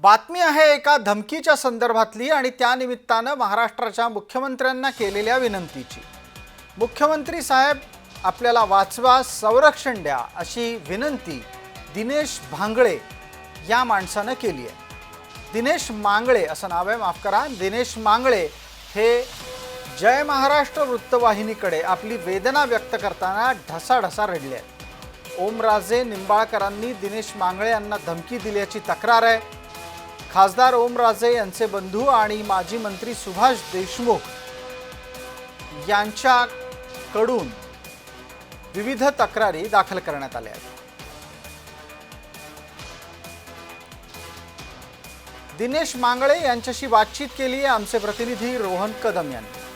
बातमी आहे एका धमकीच्या संदर्भातली आणि त्यानिमित्तानं महाराष्ट्राच्या मुख्यमंत्र्यांना केलेल्या विनंतीची. मुख्यमंत्री साहेब आपल्याला वाचवा संरक्षण द्या अशी विनंती दिनेश भांगळे या माणसानं केली आहे. दिनेश मांगळे असं नाव आहे माफ करा. दिनेश मांगळे हे जय महाराष्ट्र वृत्तवाहिनीकडे आपली वेदना व्यक्त करताना ढसाढसा रडले आहेत. ओमराजे निंबाळकरांनी दिनेश मांगळे यांना धमकी दिल्याची तक्रार आहे. खासदार ओमराजे यांचे बंधू आणि माजी मंत्री सुभाष देशमुख यांच्याकडून विविध तक्रारी दाखल करण्यात आल्या आहेत. दिनेश मांगळे यांच्याशी बातचीत केली आहे आमचे प्रतिनिधी रोहन कदम यांनी.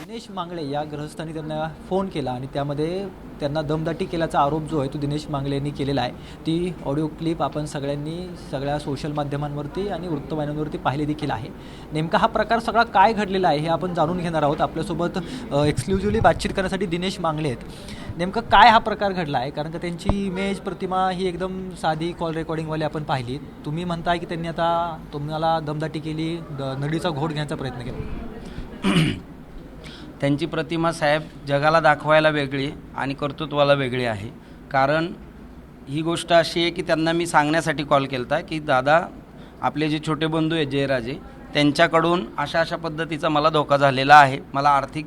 दिनेश मांगळे या ग्रहस्थांनी त्यांना फोन केला आणि त्यामध्ये त्यांना दमदाटी केल्याचा आरोप जो आहे तो दिनेश मांगळे यांनी केलेला आहे. ती ऑडिओ क्लिप आपण सगळ्यांनी सगळ्या सोशल माध्यमांवरती आणि वृत्तवाहिन्यांवरती पाहिली देखील आहे. नेमका हा प्रकार सगळा काय घडलेला आहे हे आपण जाणून घेणार आहोत. आपल्यासोबत एक्सक्लुझिव्हली बातचीत करण्यासाठी दिनेश मांगळे आहेत. नेमकं काय हा प्रकार घडला आहे? कारण का त्यांची इमेज प्रतिमा ही एकदम साधी कॉल रेकॉर्डिंगवाली आपण पाहिली. तुम्ही म्हणताय की त्यांनी आता तुम्हाला दमदाटी केली द- नडीचा घोट घेण्याचा प्रयत्न केला. त्यांची प्रतिमा साहेब जगाला दाखवायला वेगळी आणि कर्तृत्वाला वेगळी आहे. कारण ही गोष्ट अशी आहे की त्यांना मी सांगण्यासाठी कॉल केला होता की दादा आपले जे छोटे बंधू आहेत जयराजे त्यांच्याकडून अशा अशा पद्धतीचा मला धोका झालेला आहे. मला आर्थिक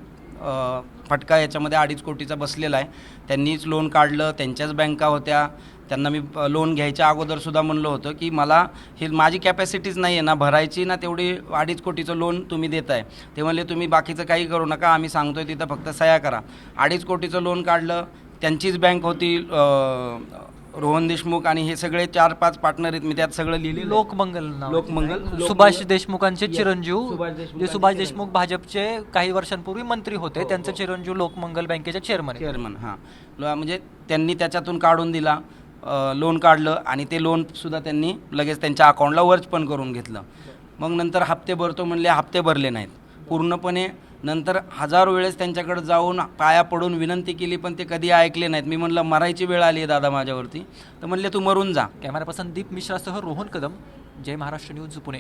फटका याच्यामध्ये अडीच कोटीचा बसलेला आहे. त्यांनीच लोन काढलं त्यांच्याच बँका होत्या. त्यांना मी लोन घ्यायच्या अगोदरसुद्धा म्हणलं होतं की मला हे माझी कॅपॅसिटीच नाही आहे ना भरायची ना तेवढी अडीच कोटीचं लोन तुम्ही देत आहे ते म्हणले तुम्ही बाकीचं काही करू नका आम्ही सांगतोय तिथं फक्त सह्या करा. अडीच कोटीचं लोन काढलं त्यांचीच बँक होती रोहन देशमुख आणि हे सगळे चार पाच पार्टनर आहेत मी त्यात सगळं लिहिलेलं आहे. लोकमंगल नाव लोकमंगल. सुभाष. देशमुखांचे. चिरंजीव सुभाष देशमुखांचे जे सुभाष. देशमुख भाजपचे काही वर्षांपूर्वी मंत्री होते हो, त्यांचे हो. चिरंजीव लोकमंगल बँकेचे चेअरमन आहेत. चेअरमन हां ल- म्हणजे त्यांनी त्याच्यातून काढून दिला अ, लोन काढलं आणि ते लोनसुद्धा त्यांनी लगेच त्यांच्या अकाउंटला वर्च पण करून घेतलं मग नंतर हप्ते भरतो म्हणले हप्ते भरले नाहीत पूर्णपणे नंतर हजारो वेळेस त्यांच्याकडे जाऊन पाया पडून विनंती केली पण ते कधी ऐकले नाहीत. मी म्हणलं मरायची वेळ आली आहे दादा माझ्यावरती. तर म्हणले तू मरून जा. कॅमेरा पर्सन दीप मिश्रासह रोहन कदम जय महाराष्ट्र न्यूज पुणे.